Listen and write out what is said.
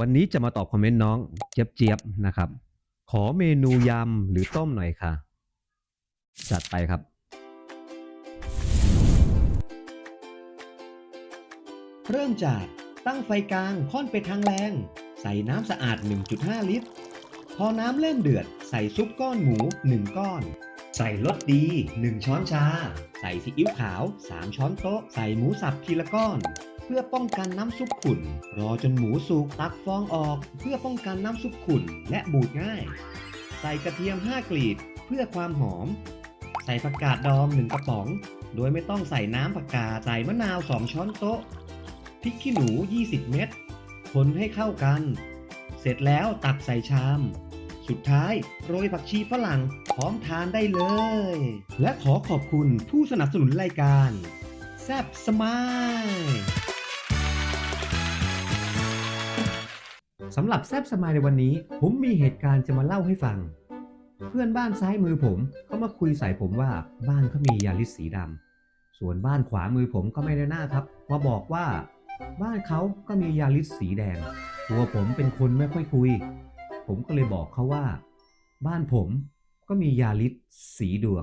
วันนี้จะมาตอบคอมเมนต์น้องเจี๊ยบเจี๊ยบๆนะครับ ขอเมนูยำหรือต้มหน่อยค่ะ จัดไปครับ เริ่มจากตั้งไฟกลางค่อนไปทางแรง ใส่น้ำสะอาด 1.5 ลิตร พอน้ำเริ่มเดือด ใส่ซุปก้อนหมู 1 ก้อน ใส่รสดี 1 ช้อนชา ใส่ซีอิ๊วขาว 3 ช้อนโต๊ะ ใส่หมูสับทีละก้อน เพื่อป้องกันน้ำซุปขุ่น รอจนหมูสุกตักฟองออก เพื่อป้องกันน้ำซุปขุ่นและบูดง่าย ใส่กระเทียม 5 กลีบเพื่อความหอม ใส่ผักกาดดอง1กระป๋อง โดยไม่ต้องใส่น้ำผักกาดใส่มะนาว 2 ช้อนโต๊ะพริกขี้หนู 20 เม็ดคนให้เข้ากัน เสร็จแล้วตักใส่ชาม สุดท้ายโรยผักชีฝรั่งพร้อมทานได้เลย และขอขอบคุณผู้สนับสนุนรายการแซบสมาย สำหรับแซบสมายในวันนี้ ผมมีเหตุการณ์จะมาเล่าให้ฟัง เพื่อนบ้านซ้ายมือผมเขามาคุยใส่ผมว่าบ้านเขามียาลิสสีดำส่วนบ้านขวามือผมก็ไม่ได้หน้าครับมาบอกว่า บ้านเขาก็มียาลิสสีแดง ตัวผมเป็นคนไม่ค่อยคุย ผมก็เลยบอกเขาว่า บ้านผมก็มียาลิสสีดวง